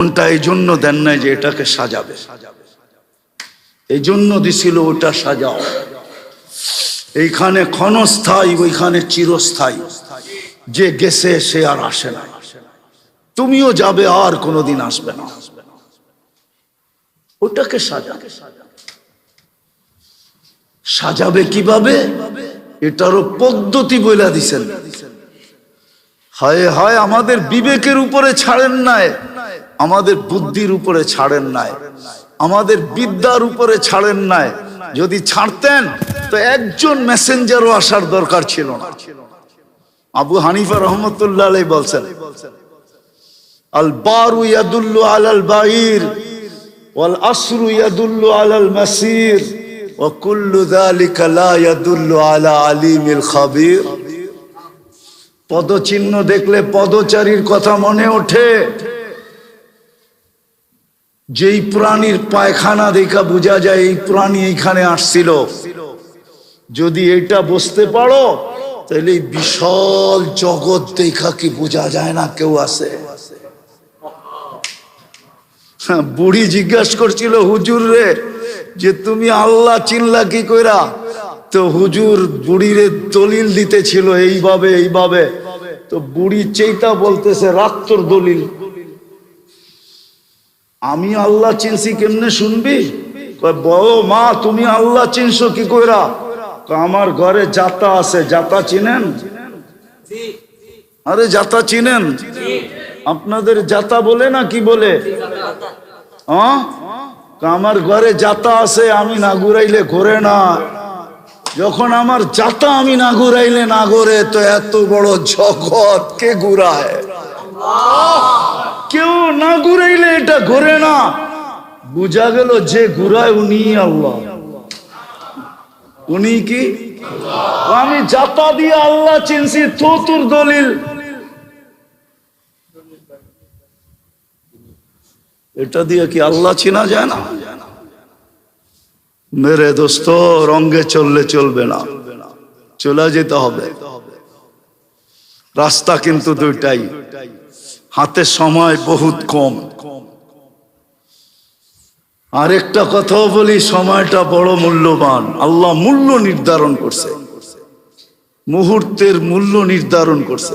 কোনটা এই জন্য দেন নাই যে এটাকে সাজাবে। এই জন্য দিছিল ওটা সাজাও। এইখানে ক্ষণস্থায়ী, ওইখানে চিরস্থায়ী। যে গেছে সে আর আসে না। তুমিও যাবে, আর কোনোদিন আসবে না। ওটাকে সাজাবে সাজাবে কীভাবে? এটারও পদ্ধতি বইলা দিছেন। হায় হায়, আমাদের বিবেকের উপরে ছাড়েন নাই। আমাদের বুদ্ধির উপরে ছাড়েন নাই। আমাদের বিদ্যার উপরে ছাড়েন নাই। যদি ছাড়তেন, তো একজন মেসেঞ্জারও আসার দরকার ছিল না। আবু হানিফা রহমতুল্লাহ বলছেন, আল বারু ইয়াদুল্লু বাইর ইয়াদুল্লু আলা পদচিহ্ন দেখলে পদচারীর কথা মনে ওঠে। যেই প্রাণীর পায়খানা দেখা বোঝা যায় এই প্রাণী এইখানে আসছিল। যদি এটা বুঝতে পারো তাহলে বিশাল জগৎ দেখা কি বোঝা যায় না কেউ আছে? হ্যাঁ, বুড়ি জিজ্ঞাসা করছিল হুজুর রে যে তুমি আল্লাহ চিনলা কি কইরা? তো হুজুর বুড়িরে দলিল দিতেছিল এইভাবে এইভাবে। তো বুড়ি চেইতা বলতেছে রাত্তর দলিল। আমি আল্লাহ চিনছি কেমনে শুনবি? বড় মা, তুমি আল্লাহ চিনছো কি কইরা? আমার ঘরে জাতা আছে জাতা চিনেন? আরে জাতা চিনেন? আপনাদের জাতা বলে না কি বলে? আমার ঘরে জাতা আছে, আমি না ঘুরাইলে ঘোরে না। যখন আমার জাতা আমি না ঘুরাইলে না ঘোরে, তো এত বড় জগৎ কে ঘুরায় কেউ না ঘুরাইলে এটা ঘোরে না। বুঝা গেল যে ঘুরায় উনি আল্লাহ। উনি কি? আমি জাতা দিয়ে আল্লাহ চিনছি, তো দলিল। এটা দিয়ে কি আল্লাহ চিনা যায় না? মেরে দোস্ত, রঙ্গে চললে চলবে না। চলে যেতে হবে। রাস্তা কিন্তু দুইটাই। হাতে সময় বহুত কম কম। আরেকটা কথাও বলি, সময়টা বড় মূল্যবান। আল্লাহ মূল্য নির্ধারণ করছে। মুহূর্তের মূল্য নির্ধারণ করছে।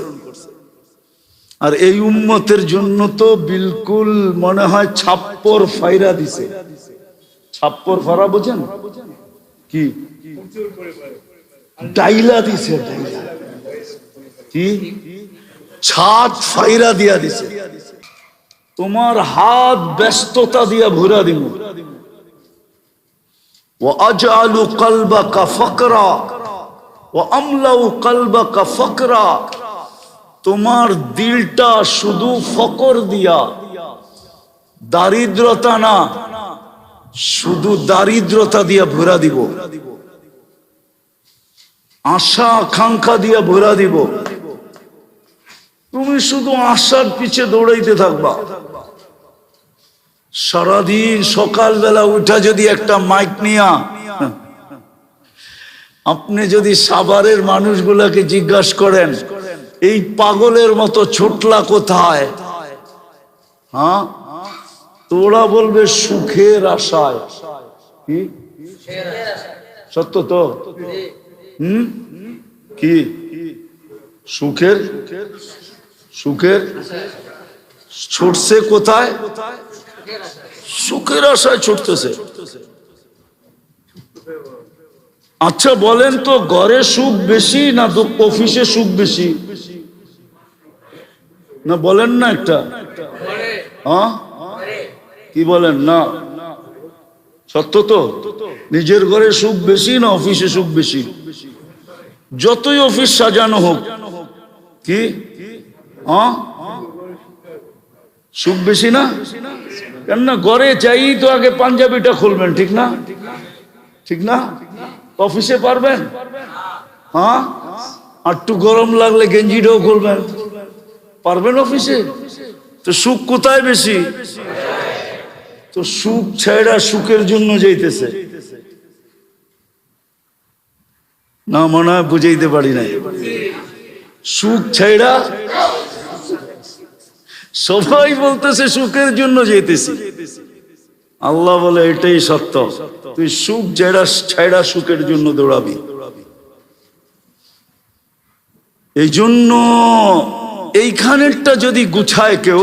আর এই উম্মতের জন্য তো বিলকুল মনে হয় ছাপ্পর ফাইরা দিছে। ছাপ্পর ফারা বোঝেন? কি? ডাইলা দিছে ডাইলা। কি? ছাদ ফাইরা দিয়া দিছে। তোমার হাত ব্যস্ততা দিয়া ভরা দিব আজালু কলবা কা ফকরা ও আমলাউ কা ফকরা। তোমার দিলটা শুধু ফকর দিয়া, দারিদ্রতা না, শুধু দারিদ্রতা দিয়া ভরা দিব। আশা আকাঙ্ক্ষা দিয়া ভরা দিব। তুমি শুধু আশার পিছে দৌড়াইতে থাকবা। সারাদিন সকালবেলা উঠা যদি একটা মাইক নিয়া। আপনি যদি সাভারের মানুষগুলাকে জিজ্ঞাসা করেন, এই পাগলের মতো ছুটলা কোথায়? হ্যাঁ? তোরা বলবে, সুখের আশায়। সত্য তো? হুম? কি? সুখের? সুখের? ছুটছে কোথায়? সুখের আশায় ছুটতেছে। আচ্ছা বলেন তো, ঘরে সুখ বেশি না অফিসে সুখ বেশি? না, বলেন না একটা। হ্যাঁ? কি বলেন? না। সত্য তো? নিজের ঘরে সুখ বেশি না অফিসে সুখ বেশি? যতই অফিস সাজানো হোক। কি? হ্যাঁ? সুখ বেশি না? কেননা ঘরে চাই তো আগে পাঞ্জাবিটা খুলবেন, ঠিক না? ঠিক না? অফিসে পারবেন? হ্যাঁ? একটু গরম লাগলে গেঞ্জিটাও খুলবেন। পারবেন অফিসে? তো সুখ কোথায় বেশি? তো সুখ ছেড়া সুখের জন্য যাইতেছে। না, মনে হয় বুঝাইতে পারি নাই। সুখ ছেড়া সবাই বলতেছে, সুখের জন্য যেতেছি। আল্লাহ বলে, এটাই সত্য। তুই সুখ জেরা ছেড়া সুখের জন্য দৌড়াবি। এই জন্য এইখানেরটা যদি গুছায় কেউ,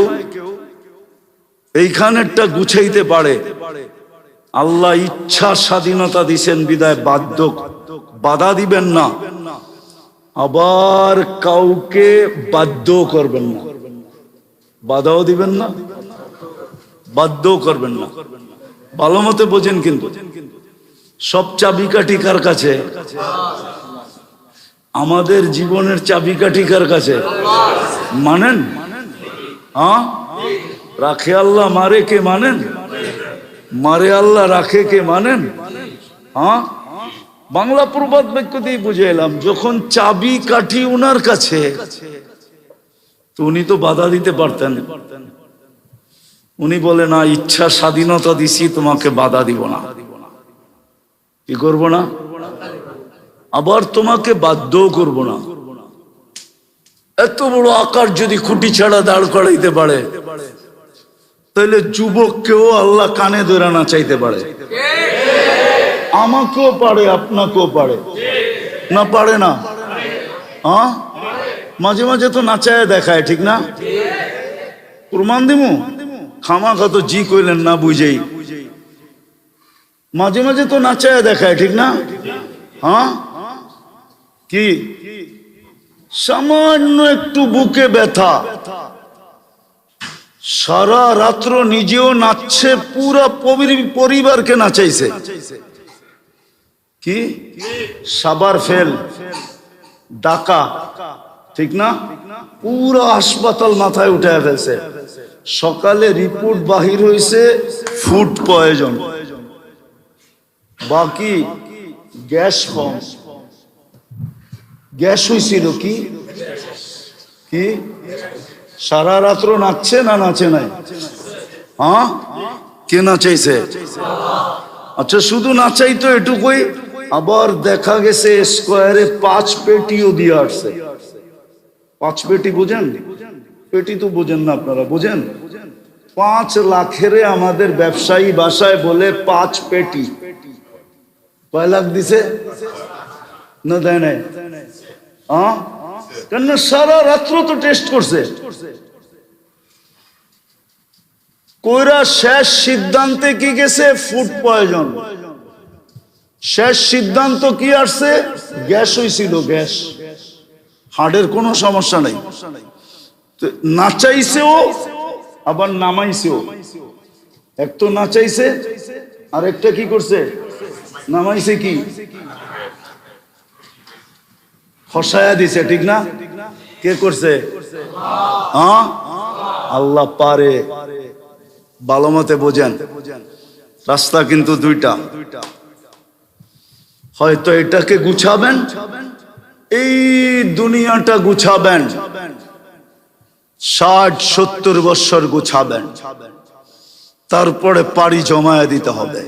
এইখানেরটা গুছাইতে পারে, আল্লাহ ইচ্ছা স্বাধীনতা দিছেন বিদায়, বাধ্য বাধা দিবেন না। আবার কাউকে বাধ্য করবেন না। বাধাও দিবেন না, বাধ্যও করবেন না। ভালো মতে বোঝেন কিন্তু, সব চাবিকাঠি কার কাছে? আমাদের জীবনের চাবিকাঠি কার কাছে? মানেন? হ্যাঁ? রাখে আল্লাহ মারে কে মানেন? মারে আল্লাহ রাখে কে মানেন? হ্যাঁ? বাংলা প্রবাদ বাক্য দিয়ে বুঝে এলাম, যখন চাবি কাঠি উনার কাছে তো উনি তো বাধা দিতে পারতেন। উনি বলে, না, ইচ্ছা স্বাধীনতা দিছি, তোমাকে বাধা দিব না। কি করব না? আবার তোমাকে বাধ্যও করব না। এত বড় আকার যদি খুঁটি ছাড়া দাঁড় করাইতে পারে তাহলে যুবককেও আল্লাহ কানে ধরে না চাইতে পারে। আমাকেও পারে, আপনাকেও পারে। না পারে না? হ্যাঁ? মাঝে মাঝে তো নাচায় দেখায়, ঠিক না? প্রমাণ দিমু? খামা কত জি কইলেন না বুঝেই। মাঝে মাঝে তো নাচায় দেখায়, ঠিক না? হ্যাঁ? কি? সামান্য একটু বুকে ব্যথা। সারা রাত্র নিজেও নাচছে, পুরা পরি- পরিবারকে নাচাইছে। কি? সাবার ফেল। ডাকা। ঠিক না? পুরো হাসপাতাল মাথায় উঠে ফেলছে। সকালে রিপোর্ট বাহির হয়েছে ফুড প্রয়োজন বাকি গ্যাস কম গ্যাস হয়েছিল কি? কি? সারা রাত্র নাচছে না নাচে নাই? হ্যাঁ? কে নাচাইছে? আচ্ছা শুধু নাচাই তো এটুকুই, আবার দেখা গেছে স্কোয়ারে পাঁচ পেটিও দিয়ে আসছে। পাঁচ পেটি বুঝেন? পেটি তো বুঝেন না আপনারা, বুঝেন? পাঁচ লাখেরে আমাদের ব্যবসায়ী বাসায় বলে পাঁচ পেটি। কয় লাখ দিছে? না, দেয় নাই। কেন সারা রাত্র তো টেস্ট করছে? কইরা শেষ সিদ্ধান্তে কি গেছে? ফুড প্রয়োজন শেষ সিদ্ধান্ত কি আসছে? গ্যাস হয়েছিল গ্যাস। হার্টের কোনো সমস্যা নাই। নাচাইছেও, আবার নামাইছেও। এক তো নাচাইছে আর একটা কি করছে? নামাইছে কি? ফসায়া দিছে, ঠিক না? কে করছে? হ্যাঁ? আল্লাহ পারে। ভালো মতে বোঝেন। রাস্তা কিন্তু দুইটা। হয়তো এটাকে গুছাবেন এই দুনিয়াটা গুছাবেন। ষাট, সত্তর বৎসর গুছাবেন। তারপরে পাড়ি জমায়া দিতে হবে।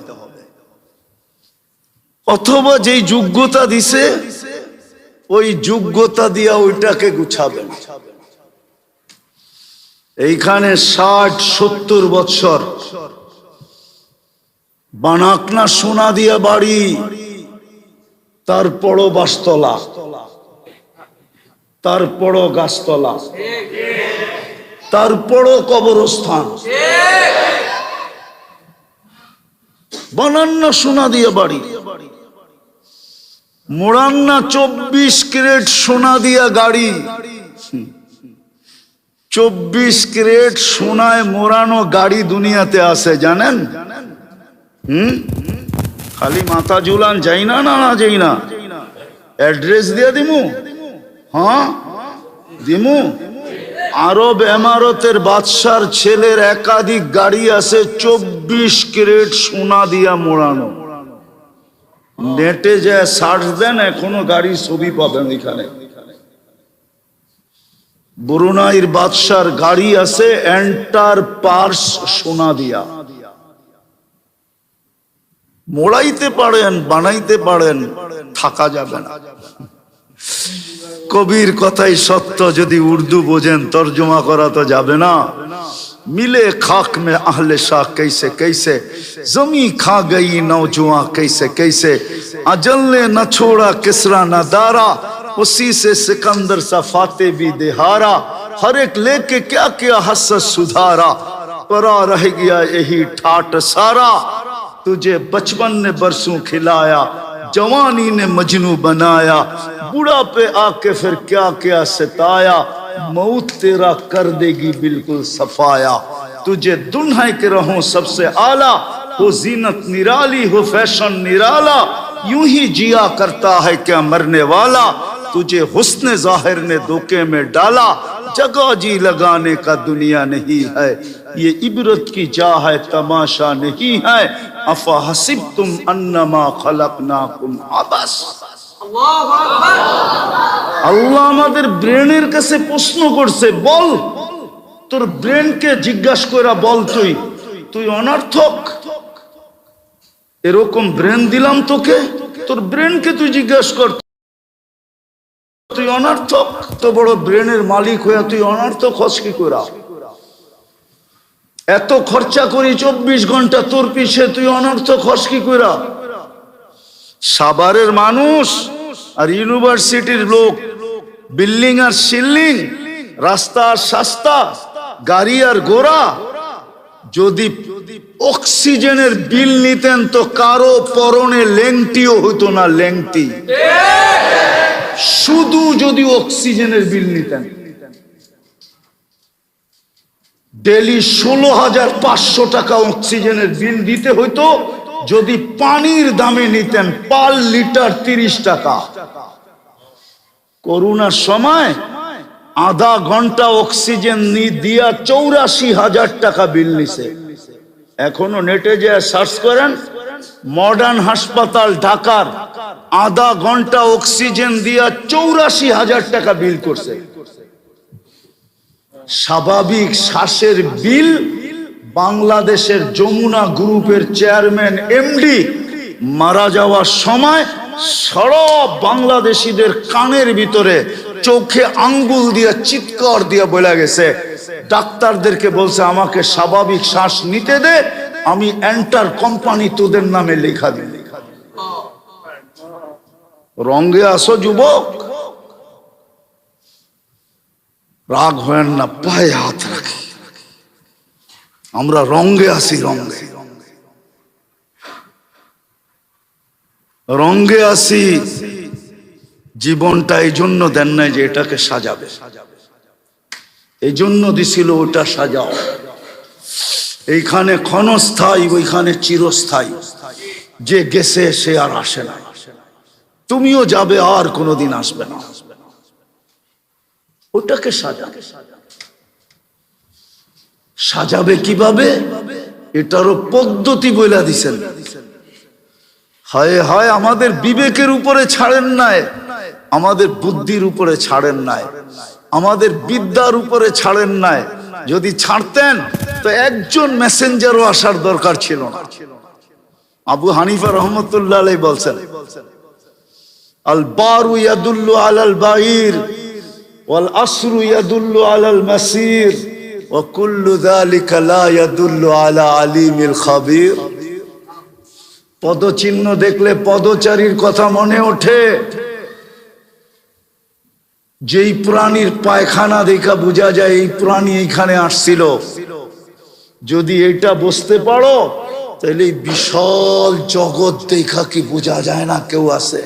অথবা যেই যোগ্যতা দিছে, ওই যোগ্যতা দিয়া ওইটাকে গুছাবেন। এইখানে ষাট, সত্তর বৎসর বানাকনা সোনা দিয়া বাড়ি, তারপরও বাসতলা। তারপরও গাছতলা। তারপরও কবরস্থান। বানান্না সোনা দিয়ে বাড়ি। মোড়ান্না চব্বিশ ক্যারেট সোনা দিয়া গাড়ি। চব্বিশ ক্যারেট সোনায় মোড়ানো গাড়ি দুনিয়াতে আছে, জানেন? হুম? খালি মাথা ঝুলান, যাই না না না, যাই না। অ্যাড্রেস দিয়ে দিমু? হ্যাঁ? দিমু? আরব এমারতের বাদশার ছেলের একাধিক গাড়ি আছে চব্বিশ ক্যারেট সোনা দিয়া মোড়ানো। নেটে যে সার্চ দেন, এখনও গাড়ির ছবি পাবেন ওইখানে বরুণাইর বাদশার গাড়ি আছে এন্টার পার্স সোনা দিয়া। মোড়াইতে পারেন, বানাইতে পারেন, থাকা যাবে না। কবির কথাই সত্য যদি উর্দু বোঝেন তর্জমা করা তো যাবে না मिले खाक में अहले शाह कैसे कैसे जमी खा गई नौजुआ कैसे कैसे अजल ने न छोड़ा किसरा न दारा उसी से सिकंदर सा फाते भी दिहारा हर एक लेके क्या क्या हसत सुधारा परा रह गया यही ठाट सारा तुझे बचपन ने बरसों खिलाया جوانی نے مجنو بنایا بڑا پہ آکے پھر کیا کیا ستایا، موت تیرا کر دے گی بالکل صفایا۔ تجھے دنہیں کے رہوں سب سے عالی ہو زینت نرالی ہو فیشن نرالا۔ یوں ہی جیا کرتا ہے کیا مرنے والا۔ تجھے حسن ظاہر نے دھوکے میں ڈالا۔ جگہ جی لگانے کا دنیا نہیں ہے۔ ये इबरत की जा है तमाशा नहीं है अफा हसिब तुम अन्नमा खलक नाकुम आबस আল্লাহ আমাদের ব্রেনের কাছে প্রশ্ন করছে বল তোর ব্রেনকে জিজ্ঞাসা করে বল তুই তুই অনর্থক এরকম ব্রেন দিলাম তোকে তোর ব্রেনকে তুই জিজ্ঞাসা কর তুই অনর্থক তো বড় ব্রেনের মালিক হয়ে তুই অনর্থক হস কি করা এত খরচা করি চব্বিশ ঘণ্টা তোর পিছে তুই অনর্থক হস কি করা সাভারের মানুষ আর ইউনিভার্সিটির লোক বিল্ডিং আর সিল্লিং রাস্তা আর সাস্তা গাড়ি আর গোড়া যদি অক্সিজেনের বিল নিতেন তো কারও পরনে লেংটিও হতো না লেংটি। শুধু যদি অক্সিজেনের বিল নিতেন। ডেলি ষোলো হাজার পাঁচশো টাকা অক্সিজেনের বিল দিতে হইতো, যদি পানির দামে নিতেন পার লিটার তিরিশ টাকা। করোনার সময় আধা ঘণ্টা অক্সিজেন দিয়া চৌরাশি হাজার টাকা বিল নিছে। এখনও নেটে যে সার্চ করেন, মডার্ন হাসপাতাল ঢাকার আধা ঘণ্টা অক্সিজেন দিয়া চৌরাশি হাজার টাকা বিল করছে। স্বাভাবিক শ্বাসের বিল বাংলাদেশের যমুনা গ্রুপের চেয়ারম্যান, এমডি, মারা যাওয়ার সময় সরব বাংলাদেশিদের কানের ভিতরে চোখে আঙ্গুল দিয়ে, চিৎকার দিয়ে বলে গেছে। ডাক্তারদেরকে বলছে, আমাকে স্বাভাবিক শ্বাস নিতে দে, আমি এন্টার কোম্পানি তোদের নামে লেখা দিই। রঙ্গে আসো যুবক। রাগ হয় না, পায়ে হাত রাখি। আমরা রঙ্গে আসি রঙ্গে। রঙ্গে আসি জীবনটা এই জন্য দেন নাই যে এটাকে সাজাবে। এই জন্য দিছিল ওটা সাজাও। এইখানে ক্ষণস্থায়ী, ওইখানে চিরস্থায়ী। যে গেছে সে আর আসে না। তুমিও যাবে, আর কোনোদিন আসবে না। ওটাকে সাজাবে সাজাবে কীভাবে? এটারও পদ্ধতি বইলা দিছেন। হায় হায়, আমাদের বিবেকের উপরে ছাড়েন নাই। আমাদের বুদ্ধির উপরে ছাড়েন নাই। আমাদের বিদ্যার উপরে ছাড়েন নাই। যদি ছাড়তেন, তো একজন মেসেঞ্জারও আসার দরকার ছিল না। আবু হানিফা রহমতুল্লাহ বলছেন, আল বারু ইয়াদুল্লু আলাল বাইর ওয়াল আসরু ইয়াদুল্লু আলাল ওয়া কুল্লু যালিকা লা ইয়াদুল্লু আলা আলিমিল পদচিহ্ন দেখলে পদচারীর কথা মনে ওঠে। যেই প্রাণীর পায়খানা দেখা বোঝা যায়, এই প্রাণী এইখানে আসছিল। যদি এটা বুঝতে পারো, তাহলে বিশাল জগৎ দেখা কি বোঝা যায় না কেউ আছে?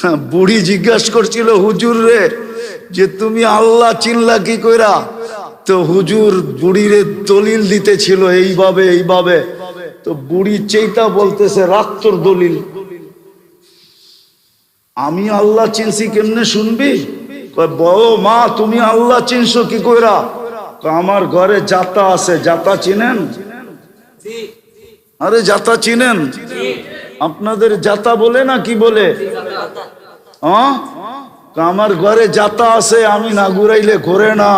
হ্যাঁ, বুড়ি জিজ্ঞাসা করছিল হুজুর রে যে তুমি আল্লাহ চিনলা কি কইরা? তো হুজুর বুড়িরে দলিল দিতেছিল এইভাবে এইভাবে। তো বুড়ি চেইতা বলতেছে রাখ দলিল। আমি আল্লাহ চিনছি কেমনে শুনবি? বড় মা তুমি আল্লাহ চিনছো কি কইরা? আমার ঘরে জাতা আছে জাতা চিনেন? আরে জাতা চিনেন? আপনাদের জাতা বলে না কি বলে? আমার ঘরে জাতা আছে, আমি না ঘুরাইলে ঘোরে না।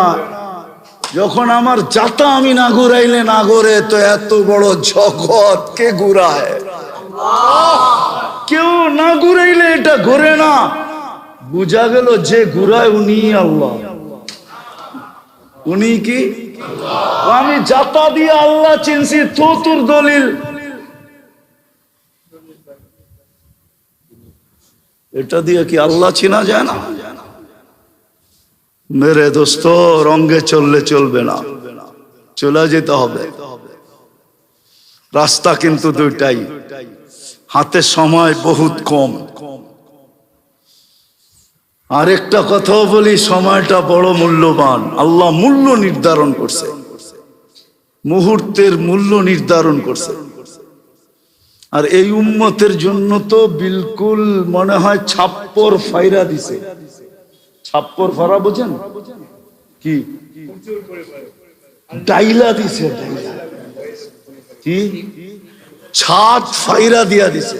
যখন আমার জাতা আমি না ঘুরাইলে না ঘোরে, তো এত বড় জগৎ কে ঘুরায়? কেউ না ঘুরাইলে এটা ঘুরে না। বুঝা গেল যে ঘুরায় উনি আল্লাহ। উনি কি? আমি জাতা দিয়ে আল্লাহ চিনছি, তো তোর দলিল। এটা দিয়ে কি আল্লাহ চিনা যায় না? মেরে দোস্ত, রঙ্গে চললে চলবে না। চলে যেতে হবে। রাস্তা কিন্তু দুইটাই। হাতে সময় বহুত কম। আরেকটা কথাও বলি, সময়টা বড় মূল্যবান। আল্লাহ মূল্য নির্ধারণ করছে। মুহূর্তের মূল্য নির্ধারণ করছে। আর এই উম্মতের জন্য তো বিলকুল মনে হয় ছাপ্পর ফাইরা দিছে। ছাপ্পর ফারা বোঝেন? কি? ডাইলা দিছে, ডাইলা। কি? ছাদ ফাইরা দিয়া দিছে।